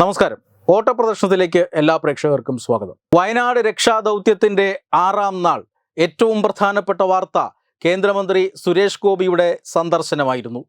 നമസ്കാരം. ഓട്ട പ്രദർശനത്തിലേക്ക് എല്ലാ പ്രേക്ഷകർക്കും സ്വാഗതം. വയനാട് രക്ഷാ രക്ഷാദൗത്യത്തിന്റെ ആറാം നാൾ. ഏറ്റവും പ്രധാനപ്പെട്ട വാർത്ത കേന്ദ്രമന്ത്രി സുരേഷ് ഗോപിയുടെ സന്ദർശനമായിരുന്നു.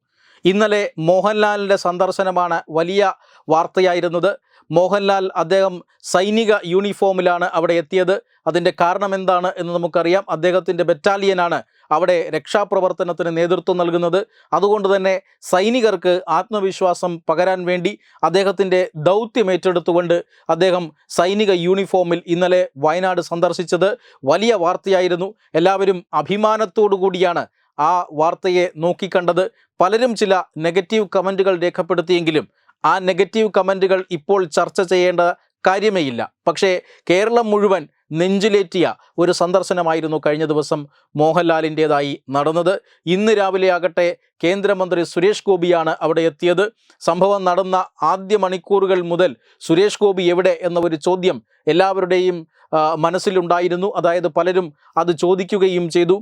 ഇന്നലെ മോഹൻലാലിന്റെ സന്ദർശനമാണ് വലിയ വാർത്തയായിരുന്നത്. മോഹൻലാൽ അദ്ദേഹം സൈനിക യൂണിഫോമിലാണ് അവിടെ എത്തിയത്. അതിന്റെ കാരണം എന്താണ് എന്ന് നമുക്കറിയാം. അദ്ദേഹത്തിന്റെ ബറ്റാലിയനാണ് അവിടെ രക്ഷാപ്രവർത്തനത്തിന് നേതൃത്വം നൽകുന്നത്. അതുകൊണ്ട് തന്നെ സൈനികർക്ക് ആത്മവിശ്വാസം പകരാൻ വേണ്ടി അദ്ദേഹത്തിന്റെ ദൗത്യം ഏറ്റെടുത്തുകൊണ്ട് അദ്ദേഹം സൈനിക യൂണിഫോമിൽ ഇന്നലെ വയനാട് സന്ദർശിച്ചത്. വലിയ വാർത്തയായിരുന്നു. എല്ലാവരും അഭിമാനത്തോടു കൂടിയാണ് ആ വാർത്തയെ നോക്കിക്കണ്ടത്. പലരും ചില നെഗറ്റീവ് കമന്റുകൾ രേഖപ്പെടുത്തിയെങ്കിലും ആ നെഗറ്റീവ് കമന്റുകൾ ഇപ്പോൾ ചർച്ച ചെയ്യേണ്ട കാര്യമേ ഇല്ല. പക്ഷേ കേരളം മുഴുവൻ നെഞ്ചിലേറ്റിയ ഒരു സന്ദർശനമായിരുന്നു കഴിഞ്ഞ ദിവസം മോഹൻലാലിന്റേതായി നടന്നത്. ഇന്ന് രാവിലെ ആകട്ടെ കേന്ദ്രമന്ത്രി സുരേഷ് ഗോപിയാണ് അവിടെ എത്തിയത്. സംഭവം നടന്ന ആദ്യ മണിക്കൂറുകൾ മുതൽ സുരേഷ് ഗോപി എവിടെ എന്ന ഒരു ചോദ്യം എല്ലാവരുടെയും മനസ്സിലുണ്ടായിരുന്നു. അതായത് പലരും അത് ചോദിക്കുകയും ചെയ്തു.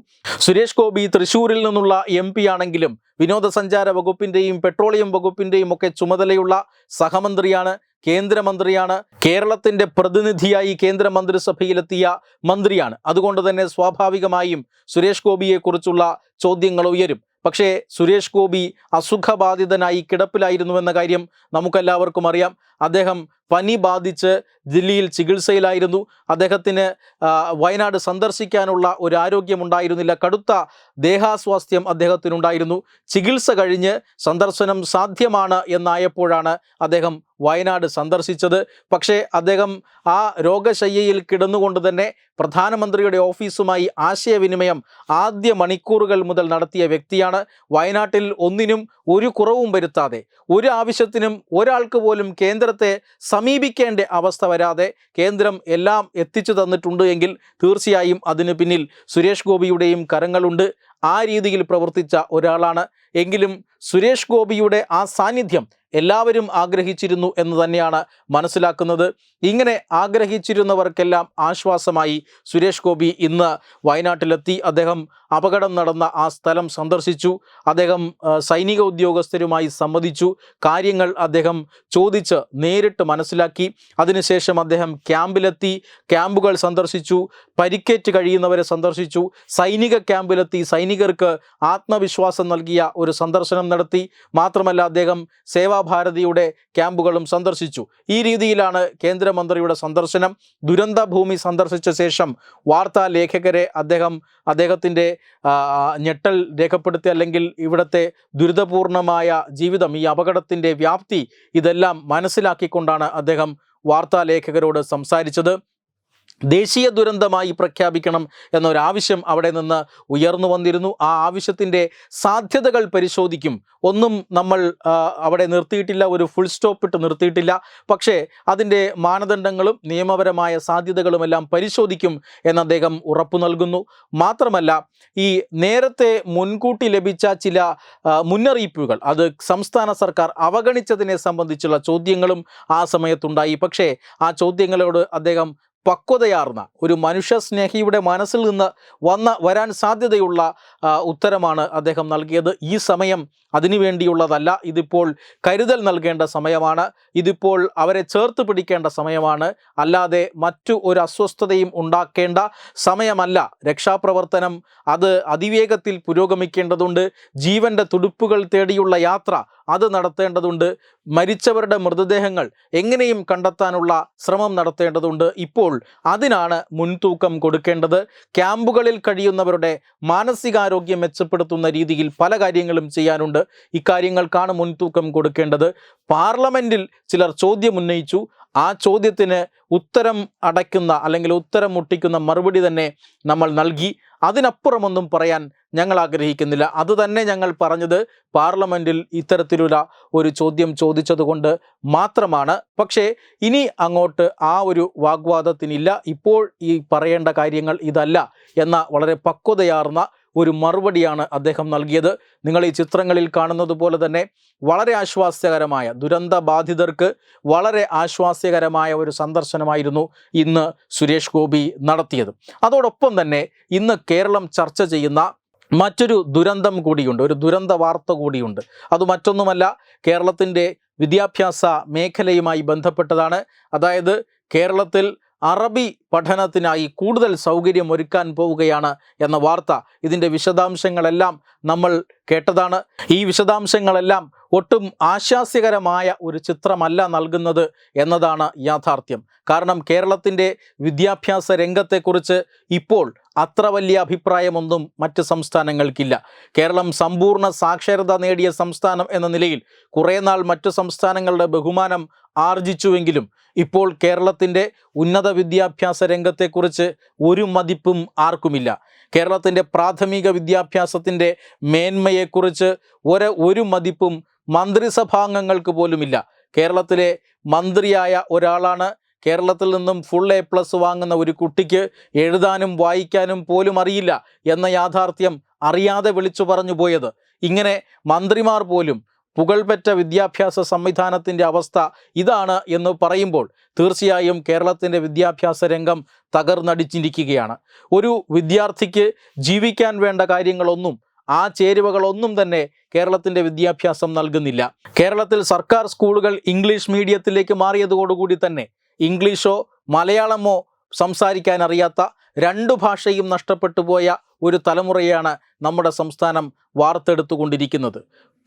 സുരേഷ് ഗോപി തൃശ്ശൂരിൽ നിന്നുള്ള എം ആണെങ്കിലും വിനോദസഞ്ചാര വകുപ്പിന്റെയും പെട്രോളിയം വകുപ്പിന്റെയും ഒക്കെ ചുമതലയുള്ള സഹമന്ത്രിയാണ്. കേന്ദ്രമന്ത്രിയാണ്. കേരളത്തിന്റെ പ്രതിനിധിയായി കേന്ദ്രമന്ത്രിസഭയിലെത്തിയ മന്ത്രിയാണ്. അതുകൊണ്ട് തന്നെ സ്വാഭാവികമായും സുരേഷ് ഗോപിയെക്കുറിച്ചുള്ള ചോദ്യങ്ങൾ ഉയരും. പക്ഷേ സുരേഷ് ഗോപി അസുഖബാധിതനായി കിടപ്പിലായിരുന്നുവെന്ന കാര്യം നമുക്കെല്ലാവർക്കും അറിയാം. അദ്ദേഹം പനി ബാധിച്ച് ദില്ലിയിൽ ചികിത്സയിലായിരുന്നു. അദ്ദേഹത്തിന് വയനാട് സന്ദർശിക്കാനുള്ള ഒരു ആരോഗ്യമുണ്ടായിരുന്നില്ല. കടുത്ത ദേഹാസ്വാസ്ഥ്യം അദ്ദേഹത്തിനുണ്ടായിരുന്നു. ചികിത്സ കഴിഞ്ഞ് സന്ദർശനം സാധ്യമാണ് എന്നായപ്പോഴാണ് അദ്ദേഹം വയനാട് സന്ദർശിച്ചത്. പക്ഷേ അദ്ദേഹം ആ രോഗശയ്യയിൽ കിടന്നുകൊണ്ട് തന്നെ പ്രധാനമന്ത്രിയുടെ ഓഫീസുമായി ആശയവിനിമയം ആദ്യ മണിക്കൂറുകൾ മുതൽ നടത്തിയ വ്യക്തിയാണ്. വയനാട്ടിൽ ഒന്നിനും ഒരു കുറവും വരുത്താതെ ഒരു ആവശ്യത്തിനും ഒരാൾക്ക് പോലും കേന്ദ്രത്തെ സമീപിക്കേണ്ട അവസ്ഥ വരാതെ കേന്ദ്രം എല്ലാം എത്തിച്ചു തന്നിട്ടുണ്ട് എങ്കിൽ തീർച്ചയായും അതിന് പിന്നിൽ സുരേഷ് ഗോപിയുടെയും കരങ്ങളുണ്ട്. ആ രീതിയിൽ പ്രവർത്തിച്ച ഒരാളാണ്. എങ്കിലും സുരേഷ് ഗോപിയുടെ ആ സാന്നിധ്യം എല്ലാവരും ആഗ്രഹിച്ചിരുന്നു എന്ന് തന്നെയാണ് മനസ്സിലാക്കുന്നത്. ഇങ്ങനെ ആഗ്രഹിച്ചിരുന്നവർക്കെല്ലാം ആശ്വാസമായി സുരേഷ് ഗോപി ഇന്ന് വയനാട്ടിലെത്തി. അദ്ദേഹം അപകടം നടന്ന ആ സ്ഥലം സന്ദർശിച്ചു. അദ്ദേഹം സൈനിക ഉദ്യോഗസ്ഥരുമായി സംവദിച്ചു. കാര്യങ്ങൾ അദ്ദേഹം ചോദിച്ച് നേരിട്ട് മനസ്സിലാക്കി. അതിനുശേഷം അദ്ദേഹം ക്യാമ്പിലെത്തി. ക്യാമ്പുകൾ സന്ദർശിച്ചു. പരിക്കേറ്റ് കഴിയുന്നവരെ സന്ദർശിച്ചു. സൈനിക ക്യാമ്പിലെത്തി. സൈനികർക്ക് ആത്മവിശ്വാസം നൽകിയ ഒരു സന്ദർശനം നടത്തി. മാത്രമല്ല അദ്ദേഹം സേവാഭാരതിയുടെ ക്യാമ്പുകളും സന്ദർശിച്ചു. ഈ രീതിയിലാണ് കേന്ദ്രമന്ത്രിയുടെ സന്ദർശനം. ദുരന്ത ഭൂമി സന്ദർശിച്ച ശേഷം വാർത്താ ലേഖകരെ അദ്ദേഹം അദ്ദേഹത്തിന്റെ ഞെട്ടൽ രേഖപ്പെടുത്തി അല്ലെങ്കിൽ ഇവിടുത്തെ ദുരിതപൂർണമായ ജീവിതം ഈ അപകടത്തിന്റെ വ്യാപ്തി ഇതെല്ലാം മനസ്സിലാക്കിക്കൊണ്ടാണ് അദ്ദേഹം വാർത്താ ലേഖകരോട് സംസാരിച്ചത്. ദേശീയ ദുരന്തമായി പ്രഖ്യാപിക്കണം എന്നൊരാവശ്യം അവിടെ നിന്ന് ഉയർന്നു വന്നിരുന്നു. ആ ആവശ്യത്തിന്റെ സാധ്യതകൾ പരിശോധിക്കും. ഒന്നും നമ്മൾ അവിടെ നിർത്തിയിട്ടില്ല ഒരു ഫുൾ സ്റ്റോപ്പ് ഇട്ട് നിർത്തിയിട്ടില്ല. പക്ഷേ അതിന്റെ മാനദണ്ഡങ്ങളും നിയമപരമായ സാധ്യതകളുമെല്ലാം പരിശോധിക്കും എന്ന് അദ്ദേഹം ഉറപ്പു നൽകുന്നു. മാത്രമല്ല ഈ നേരത്തെ മുൻകൂട്ടി ലഭിച്ച ചില മുന്നറിയിപ്പുകൾ അത് സംസ്ഥാന സർക്കാർ അവഗണിച്ചതിനെ സംബന്ധിച്ചുള്ള ചോദ്യങ്ങളും ആ സമയത്തുണ്ടായി. പക്ഷേ ആ ചോദ്യങ്ങളോട് അദ്ദേഹം പക്വതയാർന്ന ഒരു മനുഷ്യസ്നേഹിയുടെ മനസ്സിൽ നിന്ന് വന്ന വരാൻ സാധ്യതയുള്ള ഉത്തരമാണ് അദ്ദേഹം നൽകിയത്. ഈ സമയം അതിനുവേണ്ടിയുള്ളതല്ല ഇതിപ്പോൾ കരുതൽ നൽകേണ്ട സമയമാണ്. ഇതിപ്പോൾ അവരെ ചേർത്ത് പിടിക്കേണ്ട സമയമാണ്. അല്ലാതെ മറ്റു ഒരു അസ്വസ്ഥതയും ഉണ്ടാക്കേണ്ട സമയമല്ല. രക്ഷാപ്രവർത്തനം അത് അതിവേഗത്തിൽ പുരോഗമിക്കേണ്ടതുണ്ട്. ജീവന്റെ തുടുപ്പുകൾ തേടിയുള്ള യാത്ര അത് നടത്തേണ്ടതുണ്ട്. മരിച്ചവരുടെ മൃതദേഹങ്ങൾ എങ്ങനെയും കണ്ടെത്താനുള്ള ശ്രമം നടത്തേണ്ടതുണ്ട്. ഇപ്പോൾ അതിനാണ് മുൻതൂക്കം കൊടുക്കേണ്ടത്. ക്യാമ്പുകളിൽ കഴിയുന്നവരുടെ മാനസികാരോഗ്യം മെച്ചപ്പെടുത്തുന്ന രീതിയിൽ പല കാര്യങ്ങളും ചെയ്യാനുണ്ട്. ഇക്കാര്യങ്ങൾക്കാണ് മുൻതൂക്കം കൊടുക്കേണ്ടത്. പാർലമെന്റിൽ ചിലർ ചോദ്യം ഉന്നയിച്ചു. ആ ചോദ്യത്തിന് ഉത്തരം അടയ്ക്കുന്ന അല്ലെങ്കിൽ ഉത്തരം മുട്ടിക്കുന്ന മറുപടി തന്നെ നമ്മൾ നൽകി. അതിനപ്പുറമൊന്നും പറയാൻ ഞങ്ങൾ ആഗ്രഹിക്കുന്നില്ല. അതുതന്നെ ഞങ്ങൾ പറഞ്ഞത് പാർലമെന്റിൽ ഇത്തരത്തിലുള്ള ഒരു ചോദ്യം ചോദിച്ചതുകൊണ്ട് മാത്രമാണ്. പക്ഷേ ഇനി അങ്ങോട്ട് ആ ഒരു വാഗ്വാദത്തിനില്ല. ഇപ്പോൾ ഈ പറയേണ്ട കാര്യങ്ങൾ ഇതല്ല എന്ന വളരെ പക്വതയാർന്ന ഒരു മറുപടിയാണ് അദ്ദേഹം നൽകിയത്. നിങ്ങൾ ഈ ചിത്രങ്ങളിൽ കാണുന്നത് പോലെ തന്നെ വളരെ ആശ്വാസ്യകരമായ ദുരന്ത ബാധിതർക്ക് വളരെ ആശ്വാസ്യകരമായ ഒരു സന്ദർശനമായിരുന്നു ഇന്ന് സുരേഷ് ഗോപി നടത്തിയത്. അതോടൊപ്പം തന്നെ ഇന്ന് കേരളം ചർച്ച ചെയ്യുന്ന മറ്റൊരു ദുരന്തം കൂടിയുണ്ട് ഒരു ദുരന്ത വാർത്ത കൂടിയുണ്ട്. അത് മറ്റൊന്നുമല്ല കേരളത്തിന്റെ വിദ്യാഭ്യാസ മേഖലയുമായി ബന്ധപ്പെട്ടതാണ്. അതായത് കേരളത്തിൽ അറബി പഠനത്തിനായി കൂടുതൽ സൗകര്യം ഒരുക്കാൻ പോവുകയാണ് എന്ന വാർത്ത. ഇതിന്റെ വിശദാംശങ്ങളെല്ലാം നമ്മൾ കേട്ടതാണ്. ഈ വിശദാംശങ്ങളെല്ലാം ഒട്ടും ആശാസ്യകരമായ ഒരു ചിത്രമല്ല നൽകുന്നത് എന്നതാണ് യാഥാർത്ഥ്യം. കാരണം കേരളത്തിന്റെ വിദ്യാഭ്യാസ രംഗത്തെക്കുറിച്ച് ഇപ്പോൾ അത്ര വലിയ അഭിപ്രായമൊന്നും മറ്റ് സംസ്ഥാനങ്ങൾക്കില്ല. കേരളം സമ്പൂർണ സാക്ഷരത നേടിയ സംസ്ഥാനം എന്ന നിലയിൽ കുറേ നാൾ മറ്റു സംസ്ഥാനങ്ങളുടെ ബഹുമാനം ആർജിച്ചുവെങ്കിലും ഇപ്പോൾ കേരളത്തിന്റെ ഉന്നത വിദ്യാഭ്യാസ രംഗത്തെക്കുറിച്ച് ഒരു മതിപ്പും ആർക്കുമില്ല. കേരളത്തിന്റെ പ്രാഥമിക വിദ്യാഭ്യാസത്തിന്റെ മേന്മയെക്കുറിച്ച് ഒരു ഒരു മതിപ്പും മന്ത്രിസഭാംഗങ്ങൾക്ക് പോലുമില്ല. കേരളത്തിലെ മന്ത്രിയായ ഒരാളാണ്. കേരളത്തിൽ നിന്നും ഫുൾ എ പ്ലസ് വാങ്ങുന്ന ഒരു കുട്ടിക്ക് എഴുതാനും വായിക്കാനും പോലും അറിയില്ല എന്ന യാഥാർത്ഥ്യം അറിയാതെ വിളിച്ചു പറഞ്ഞു പോയത്. ഇങ്ങനെ മന്ത്രിമാർ പോലും പുകൾപെറ്റ വിദ്യാഭ്യാസ സംവിധാനത്തിന്റെ അവസ്ഥ ഇതാണ് എന്ന് പറയുമ്പോൾ തീർച്ചയായും കേരളത്തിന്റെ വിദ്യാഭ്യാസ രംഗം തകർന്നടിച്ചിരിക്കുകയാണ്. ഒരു വിദ്യാർത്ഥിക്ക് ജീവിക്കാൻ വേണ്ട കാര്യങ്ങളൊന്നും ആ ചേരുവകളൊന്നും തന്നെ കേരളത്തിന്റെ വിദ്യാഭ്യാസം നൽകുന്നില്ല. കേരളത്തിൽ സർക്കാർ സ്കൂളുകൾ ഇംഗ്ലീഷ് മീഡിയത്തിലേക്ക് മാറിയതോടുകൂടി തന്നെ ഇംഗ്ലീഷോ മലയാളമോ സംസാരിക്കാൻ അറിയാത്ത രണ്ടു ഭാഷയും നഷ്ടപ്പെട്ടു പോയ ഒരു തലമുറയാണ് നമ്മുടെ സംസ്ഥാനം വാർത്തെടുത്തുകൊണ്ടിരിക്കുന്നത്.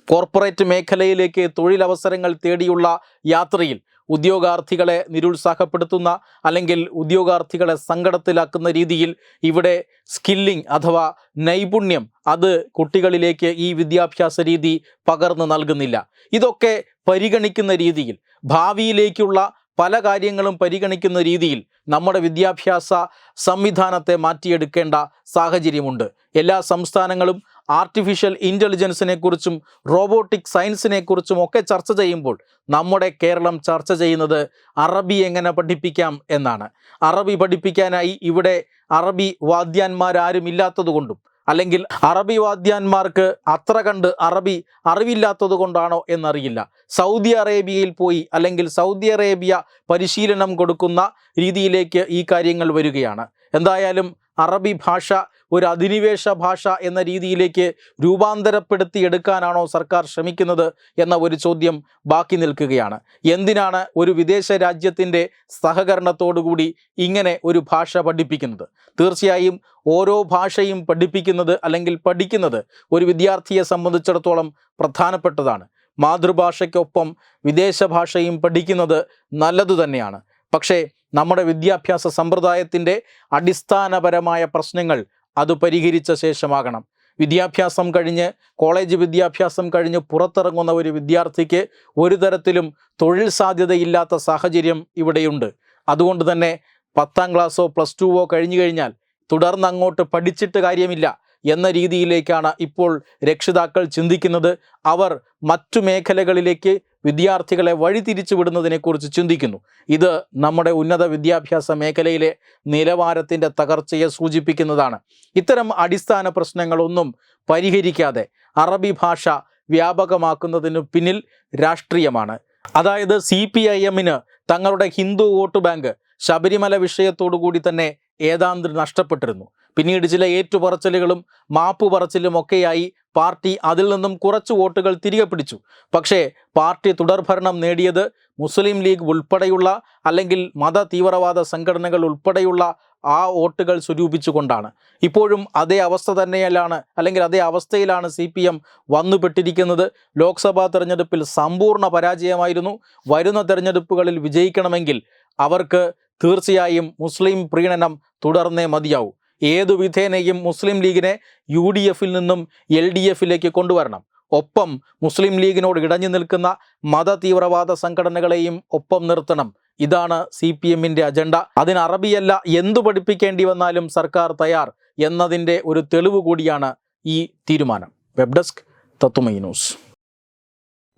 കോർപ്പറേറ്റ് മേഖലയിലേക്ക് തൊഴിലവസരങ്ങൾ തേടിയുള്ള യാത്രയിൽ ഉദ്യോഗാർത്ഥികളെ നിരുത്സാഹപ്പെടുത്തുന്ന അല്ലെങ്കിൽ ഉദ്യോഗാർത്ഥികളെ സങ്കടത്തിലാക്കുന്ന രീതിയിൽ ഇവിടെ സ്കില്ലിംഗ് അഥവാ നൈപുണ്യം അത് കുട്ടികളിലേക്ക് ഈ വിദ്യാഭ്യാസ രീതി പകർന്നു നൽകുന്നില്ല. ഇതൊക്കെ പരിഗണിക്കുന്ന രീതിയിൽ ഭാവിയിലേക്കുള്ള പല കാര്യങ്ങളും പരിഗണിക്കുന്ന രീതിയിൽ നമ്മുടെ വിദ്യാഭ്യാസ സംവിധാനത്തെ മാറ്റിയെടുക്കേണ്ട സാഹചര്യമുണ്ട്. എല്ലാ സംസ്ഥാനങ്ങളും ആർട്ടിഫിഷ്യൽ ഇന്റലിജൻസിനെ കുറിച്ചും റോബോട്ടിക് സയൻസിനെ കുറിച്ചും ഒക്കെ ചർച്ച ചെയ്യുമ്പോൾ നമ്മുടെ കേരളം ചർച്ച ചെയ്യുന്നത് അറബി എങ്ങനെ പഠിപ്പിക്കാം എന്നാണ്. അറബി പഠിപ്പിക്കാനായി ഇവിടെ അറബി വാദ്യാന്മാരാരും ഇല്ലാത്തതുകൊണ്ടും അല്ലെങ്കിൽ അറബി വാദ്യാന്മാർക്ക് അത്ര കണ്ട് അറബി അറിവില്ലാത്തത് കൊണ്ടാണോ എന്നറിയില്ല. സൗദി അറേബ്യയിൽ പോയി അല്ലെങ്കിൽ സൗദി അറേബ്യ പരിശീലനം കൊടുക്കുന്ന രീതിയിലേക്ക് ഈ കാര്യങ്ങൾ വരികയാണ്. എന്തായാലും അറബി ഭാഷ ഒരു അധിനിവേശ ഭാഷ എന്ന രീതിയിലേക്ക് രൂപാന്തരപ്പെടുത്തി എടുക്കാനാണോ സർക്കാർ ശ്രമിക്കുന്നത് എന്ന ഒരു ചോദ്യം ബാക്കി നിൽക്കുകയാണ്. എന്തിനാണ് ഒരു വിദേശ രാജ്യത്തിന്റെ സഹകരണത്തോടുകൂടി ഇങ്ങനെ ഒരു ഭാഷ പഠിപ്പിക്കുന്നത്? തീർച്ചയായും ഓരോ ഭാഷയും പഠിപ്പിക്കുന്നത് അല്ലെങ്കിൽ പഠിക്കുന്നത് ഒരു വിദ്യാർത്ഥിയെ സംബന്ധിച്ചിടത്തോളം പ്രധാനപ്പെട്ടതാണ്. മാതൃഭാഷയ്ക്കൊപ്പം വിദേശ ഭാഷയും പഠിക്കുന്നത് നല്ലതു തന്നെയാണ് പക്ഷേ നമ്മുടെ വിദ്യാഭ്യാസ സമ്പ്രദായത്തിന്റെ അടിസ്ഥാനപരമായ പ്രശ്നങ്ങൾ അത് പരിഹരിച്ച ശേഷമാകണം. വിദ്യാഭ്യാസം കഴിഞ്ഞ് കോളേജ് വിദ്യാഭ്യാസം കഴിഞ്ഞ് പുറത്തിറങ്ങുന്ന ഒരു വിദ്യാർത്ഥിക്ക് ഒരു തരത്തിലും തൊഴിൽ സാധ്യതയില്ലാത്ത സാഹചര്യം ഇവിടെയുണ്ട്. അതുകൊണ്ട് തന്നെ പത്താം ക്ലാസ്സോ പ്ലസ് ടുവോ കഴിഞ്ഞു കഴിഞ്ഞാൽ തുടർന്ന് അങ്ങോട്ട് പഠിച്ചിട്ട് കാര്യമില്ല എന്ന രീതിയിലേക്കാണ് ഇപ്പോൾ രക്ഷിതാക്കൾ ചിന്തിക്കുന്നത്. അവർ മറ്റു മേഖലകളിലേക്ക് വിദ്യാർത്ഥികളെ വഴിതിരിച്ചു വിടുന്നതിനെക്കുറിച്ച് ചിന്തിക്കുന്നു. ഇത് നമ്മുടെ ഉന്നത വിദ്യാഭ്യാസ മേഖലയിലെ നിലവാരത്തിന്റെ തകർച്ചയെ സൂചിപ്പിക്കുന്നതാണ്. ഇത്തരം അടിസ്ഥാന പ്രശ്നങ്ങളൊന്നും പരിഹരിക്കാതെ അറബി ഭാഷ വ്യാപകമാക്കുന്നതിന് പിന്നിൽ രാഷ്ട്രീയമാണ്. അതായത് സി പി ഐ എമ്മിന് തങ്ങളുടെ ഹിന്ദു വോട്ട് ബാങ്ക് ശബരിമല വിഷയത്തോടു കൂടി തന്നെ ഏതാണ്ട് നഷ്ടപ്പെട്ടിരുന്നു. പിന്നീട് ചില ഏറ്റുപറച്ചിലുകളും മാപ്പ് പറച്ചിലും ഒക്കെയായി പാർട്ടി അതിൽ നിന്നും കുറച്ച് വോട്ടുകൾ തിരികെ പിടിച്ചു. പക്ഷേ പാർട്ടി തുടർഭരണം നേടിയത് മുസ്ലിം ലീഗ് ഉൾപ്പെടെയുള്ള അല്ലെങ്കിൽ മത തീവ്രവാദ സംഘടനകൾ ഉൾപ്പെടെയുള്ള ആ വോട്ടുകൾ സ്വരൂപിച്ചുകൊണ്ടാണ്. ഇപ്പോഴും അതേ അവസ്ഥ തന്നെയല്ലാണ് അല്ലെങ്കിൽ അതേ അവസ്ഥയിലാണ് സി പി എം വന്നുപെട്ടിരിക്കുന്നത്. ലോക്സഭാ തെരഞ്ഞെടുപ്പിൽ സമ്പൂർണ പരാജയമായിരുന്നു. വരുന്ന തെരഞ്ഞെടുപ്പുകളിൽ വിജയിക്കണമെങ്കിൽ അവർക്ക് തീർച്ചയായും മുസ്ലിം പ്രീണനം തുടർന്നേ മതിയാവൂ. ഏതു വിധേനയും മുസ്ലിം ലീഗിനെ യു ഡി എഫിൽ നിന്നും എൽ ഡി എഫിലേക്ക് കൊണ്ടുവരണം. ഒപ്പം മുസ്ലിം ലീഗിനോട് ഇടഞ്ഞു നിൽക്കുന്ന മത തീവ്രവാദ സംഘടനകളെയും ഒപ്പം നിർത്തണം. ഇതാണ് സി പി എമ്മിന്റെ അജണ്ട. അതിന് അറബിയല്ല എന്തു പഠിപ്പിക്കേണ്ടി വന്നാലും സർക്കാർ തയ്യാർ എന്നതിന്റെ ഒരു തെളിവ് കൂടിയാണ് ഈ തീരുമാനം. വെബ് ഡെസ്ക് തത്തുമൈ news.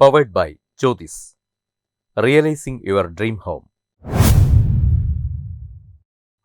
Powered by Jyothis realising your dream home.